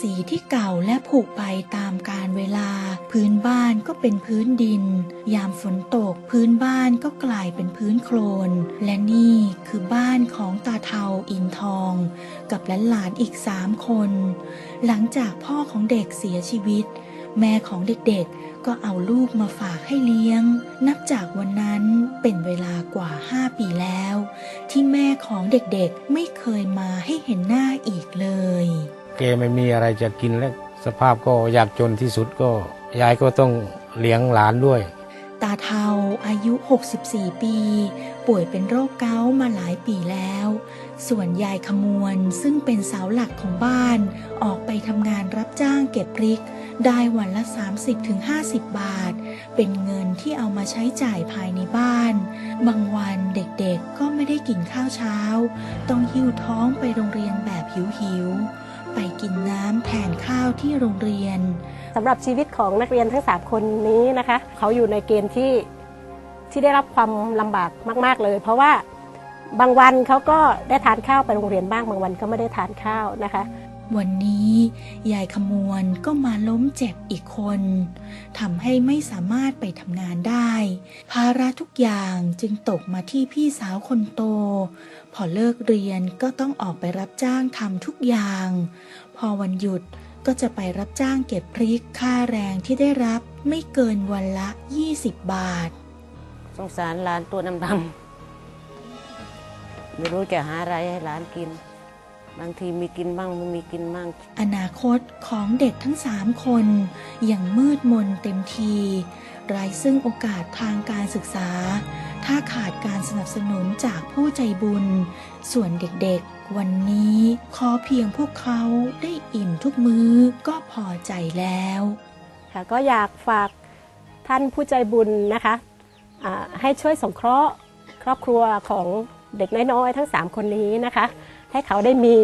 สีที่เก่าและผุไปตามกาลเวลา พื้นบ้านก็เป็นพื้นดิน ยามฝนตกพื้นบ้านก็กลายเป็นพื้นโคลน และนี่คือบ้านของตาเทาอินทอง กับหลานอีกสามคน หลังจากพ่อของเด็กเสียชีวิต แม่ของเด็กๆ ก็เอาลูกมาฝากให้เลี้ยง นับจากวันนั้นเป็นเวลากว่า 5 ปีแล้ว ที่แม่ของเด็กๆไม่เคยมาให้เห็นหน้าอีกเลย กไม่มีอะไรจะกินและสภาพก็ยากจนที่สุดก็ยายก็ต้องเลี้ยงหลานด้วย ตาเทาอายุ 64 ปี ป่วยเป็นโรคเกาต์มาหลายปีแล้ว ส่วนยายขมวนซึ่งเป็นเสาหลักของบ้าน ออกไปทำงานรับจ้างเก็บพริก ได้วันละ 30-50 บาท เป็นเงินที่เอามาใช้จ่ายภายในบ้าน บางวันเด็กๆก็ไม่ได้กินข้าวเช้า ต้องหิ้วท้องไปโรงเรียนแบบหิวๆ ไปกินน้ำแทนข้าวที่โรงเรียน สำหรับชีวิตของนักเรียนทั้ง 3 คนนี้นะคะ เขาอยู่ในเกณฑ์ที่ที่ได้รับความลำบากมาก ๆ เลย เพราะว่าบางวันเขาก็ได้ทานข้าวไปโรงเรียนบ้างบางวันก็ไม่ได้ทานข้าวนะคะ วันนี้ยายขมวนก็มาล้มเจ็บอีกคนทำให้ไม่สามารถไปทำงานได้ ภาระทุกอย่างจึงตกมาที่พี่สาวคนโต พอเลิกเรียนก็ต้องออกไปรับจ้างทำทุกอย่าง พอวันหยุดก็จะไปรับจ้างเก็บพริกค่าแรงที่ได้รับไม่เกินวันละ 20 บาท สงสารหลานตัวดำๆไม่รู้จะหาอะไรให้หลานกิน บางทีมีกินบ้างไม่มีกินบ้าง อนาคตของเด็กทั้งสามคนยังมืดมนเต็มทีไร้ซึ่งโอกาสทางการศึกษา ถ้าขาดการสนับสนุนจากผู้ใจบุญ ส่วนเด็กๆ วันนี้ขอเพียงพวกเขาได้อิ่มทุกมื้อก็พอใจแล้ว ค่ะก็อยากฝากท่านผู้ใจบุญนะคะอ่าให้ช่วยสงเคราะห์ครอบครัวของเด็กน้อยๆ ทั้ง 3 คนนี้นะคะ ให้เขาได้มี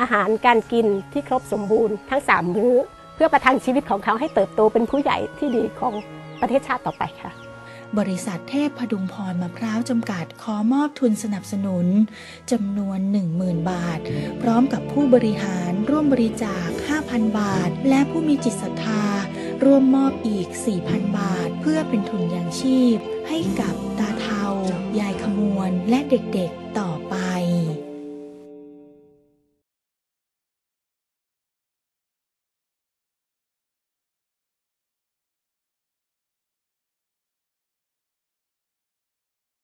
อาหารการกินที่ครบสมบูรณ์ทั้ง 3 มื้อ เพื่อประทังชีวิตของเขาให้เติบโตเป็นผู้ใหญ่ที่ดีของประเทศชาติต่อไปค่ะ บริษัทเทพพดุงพรมะพร้าวจำกัดขอมอบทุนสนับสนุนจำนวน 10,000 บาท พร้อมกับผู้บริหารร่วมบริจาค 5,000 บาท และผู้มีจิตศรัทธาร่วมมอบอีก 4,000 บาท เพื่อเป็นทุนยังชีพ ให้กับตาเทายายขมวนและเด็กๆต่อ